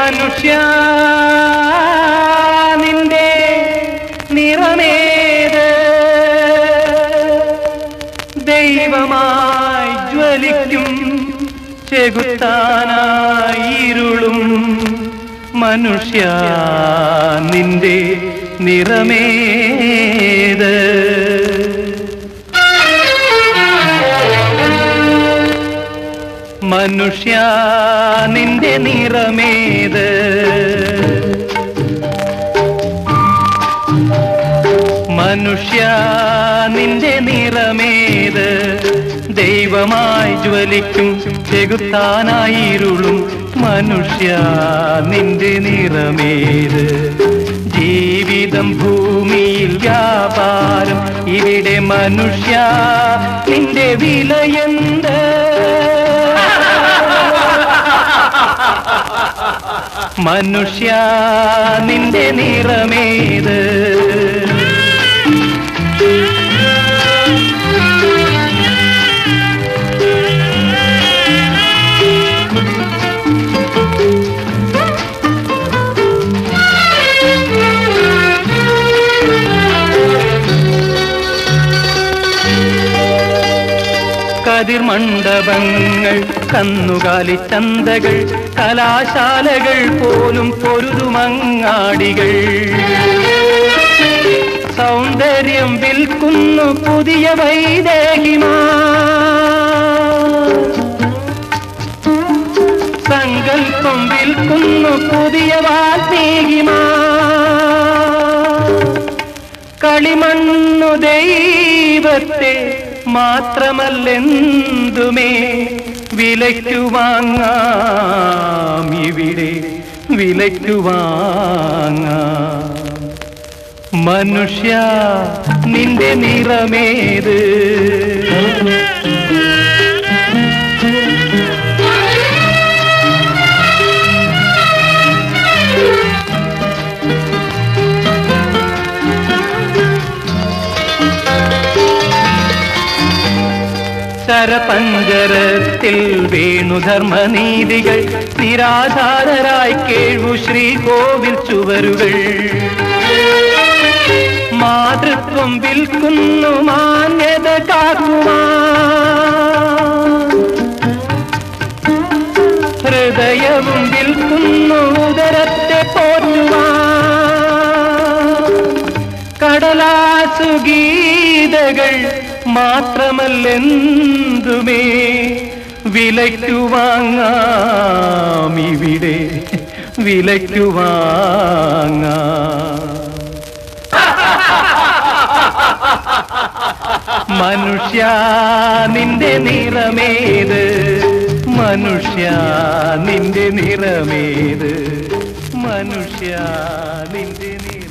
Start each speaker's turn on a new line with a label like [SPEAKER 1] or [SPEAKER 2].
[SPEAKER 1] മനുഷ്യ നിന്റെ നിറമേത്? ദൈവമായി ജ്വലിക്കും ചെകുത്താനായിരുളും മനുഷ്യ നിന്റെ നിറമേത്? മനുഷ്യ നിന്റെ നിറമേത്? മനുഷ്യ നിന്റെ നിറമേത്? ദൈവമായി ജ്വലിക്കും ചെകുത്താനായിരുളും മനുഷ്യ നിന്റെ നിറമേത്. ജീവിതം ഭൂമിയിൽ വ്യാപാരം ഇവിടെ മനുഷ്യ നിന്റെ വിലയെന്ത് മനുഷ്യ നിന്റെ നിറമേത് കതിർമണ്ഡപങ്ങൾ കന്നുകാലി ചന്തകൾ കലാശാലകൾ പോലും പൊരുതുമങ്ങാടികൾ. സൗന്ദര്യം വിൽക്കുന്നു പുതിയ വൈദേഹിമാ. സങ്കല്പം വിൽക്കുന്നു പുതിയ വാൽമീകിമാ കളിമണ്ണു ദൈവത്തെ മാത്രമല്ലെന്തുമേ? വിലയ്ക്കു വാങ്ങാം ഇവിടെ വിലയ്ക്കു വാങ്ങാം. മനുഷ്യ നിന്റെ നിറമേത്? ശരപഞ്ചരത്തിൽ വേണു ധർമ്മനീതികൾ നിരാധാരരായി ശ്രീ കോവിൽ ചുവരുകൾ. മാതൃത്വം വിൽക്കുന്നു മാന്യത കാക്കുമാ. ഹൃദയവും വിൽക്കുന്നു ഉദരത്തെ പോറ്റുവാ കടലാസു ഗീതകൾ മാത്രമല്ലെന്തുമേ? വിലയ്ക്കു വാങ്ങാം ഇവിടെ വിലയ്ക്കു വാങ്ങാം. മനുഷ്യ നിന്റെ നിറമേത്? മനുഷ്യ നിന്റെ നിറമേത്? മനുഷ്യ നിന്റെ നിറ